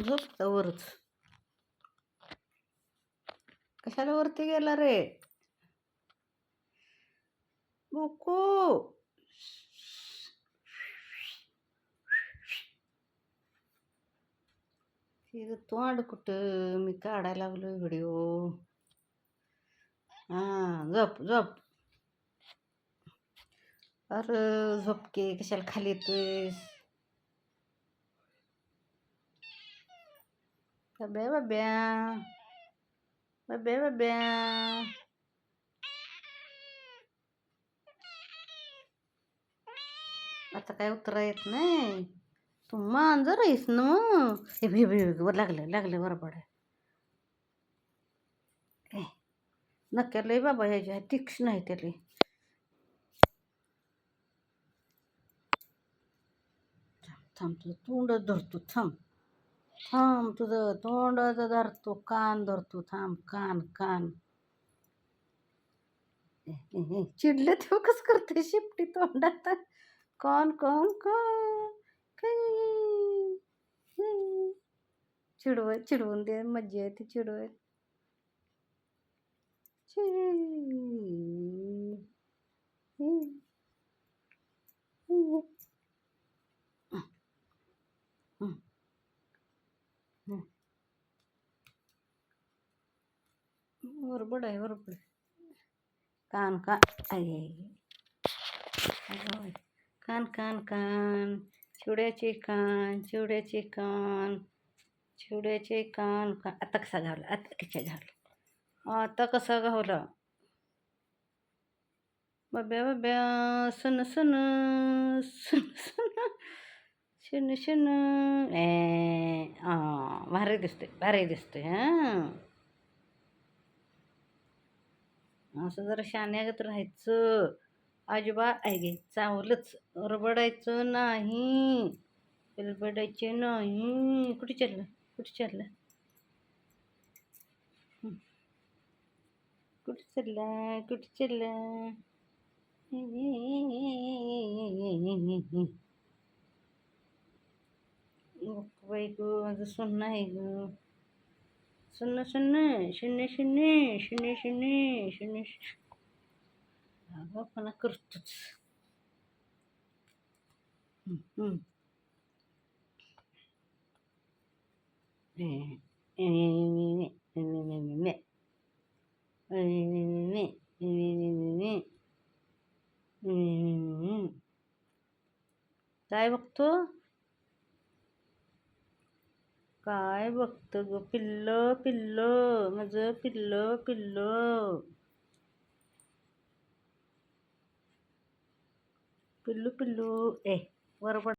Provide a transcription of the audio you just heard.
झोप वरच कशाला वरती गेला रे? बुकू तिथं तोंड कुठं? मी काढायला लागलो व्हिडिओ. हां झोप झोप. अरे झोपके कशाला खाली येतोयस? बब्या बब्या बब्या बब्या आता काय उत्तरा येत नाही तू मांजर आहेस ना मग हे भे भे वर लागलं लागलं बरोबर आहे नक्या बाबा ह्याच्या तीक्ष्ण आहे त्याला थांब तुझं तोंडच धरतो थांब थांब तुझं तोंडच धरतो कान धरतो थांब कान कान. चिडलं तेव्हा कस करते शिपटी तोंडात? कोण कोण कोण चिडव चिडवून दे मज्जा येते चिडवाय बरोबर आहे बरोबर कान का आहे कान कान कान. चिवड्याचे कान चिवड्याचे कान. चिवड्याचे कान का आता कसा घावला आता कशा घावलं. आता कसा घावला. बब्या बब्या सन सन सन सन शन शन ए भारी दिसते भारी दिसते हां. असं जरा शाण्यागत राहायचं. आजोबा आहे चावलंच रबडायचं नाही. रबडायचे नाही. कुठे चाललं? कुठे चाललं? कुठे चालला? कुठे चालला? बाई गो माझं सोनं आहे ग. Şunu şunu şunu şunu şunu şunu şunu şunu. bana kırttı. তাই বক্ত काय बघतं ग? पिल्ल पिल्ल माझं पिल्ल पिल्ल. पिल्लू पिल्लू. ए बरोबर